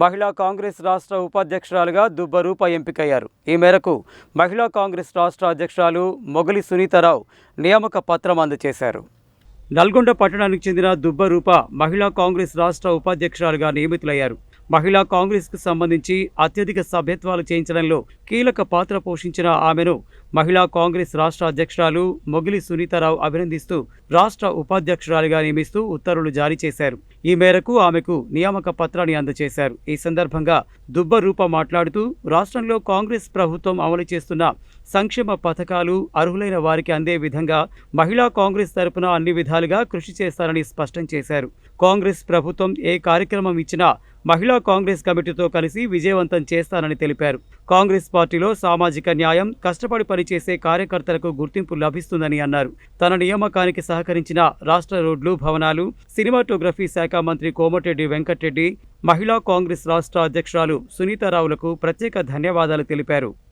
మహిళా కాంగ్రెస్ రాష్ట్ర ఉపాధ్యక్షురాలుగా దుబ్బ రూప ఎంపికయ్యారు. ఈ మేరకు మహిళా కాంగ్రెస్ రాష్ట్ర అధ్యక్షురాలు మొగలి సునీతారావు నియామక పత్రం అందజేశారు. నల్గొండ పట్టణానికి చెందిన దుబ్బ రూప మహిళా కాంగ్రెస్ రాష్ట్ర ఉపాధ్యక్షురాలుగా నియమితులయ్యారు. మహిళా కాంగ్రెస్కు సంబంధించి అత్యధిక సభ్యత్వాలు చేయించడంలో కీలక పాత్ర పోషించిన ఆమెను మహిళా కాంగ్రెస్ రాష్ట్ర అధ్యక్షురాలు మొగిలి సునీతారావు అభినందిస్తూ రాష్ట్ర ఉపాధ్యక్షురాలిగా నియమిస్తూ ఉత్తర్వులు జారీ చేశారు. ఈ మేరకు ఆమెకు నియామక పత్రాన్ని అందజేశారు. ఈ సందర్భంగా దుబ్బ రూప మాట్లాడుతూ రాష్ట్రంలో కాంగ్రెస్ ప్రభుత్వం అమలు చేస్తున్న సంక్షేమ పథకాలు అర్హులైన వారికి అందే విధంగా మహిళా కాంగ్రెస్ తరపున అన్ని విధాలుగా కృషి చేస్తారని స్పష్టం చేశారు. కాంగ్రెస్ ప్రభుత్వం ఏ కార్యక్రమం ఇచ్చినా మహిళా కాంగ్రెస్ కమిటీతో కలిసి విజయవంతం చేస్తానని తెలిపారు. కాంగ్రెస్ పార్టీలో సామాజిక న్యాయం కష్టపడి పనిచేసే కార్యకర్తలకు గుర్తింపు లభిస్తుందని అన్నారు. తన నియామకానికి సహకరించిన రాష్ట్ర రోడ్లు భవనాలు సినిమాటోగ్రఫీ శాఖ మంత్రి కోమటిరెడ్డి వెంకటరెడ్డి మహిళా కాంగ్రెస్ రాష్ట్ర అధ్యక్షురాలు సునీతారావులకు ప్రత్యేక ధన్యవాదాలు తెలిపారు.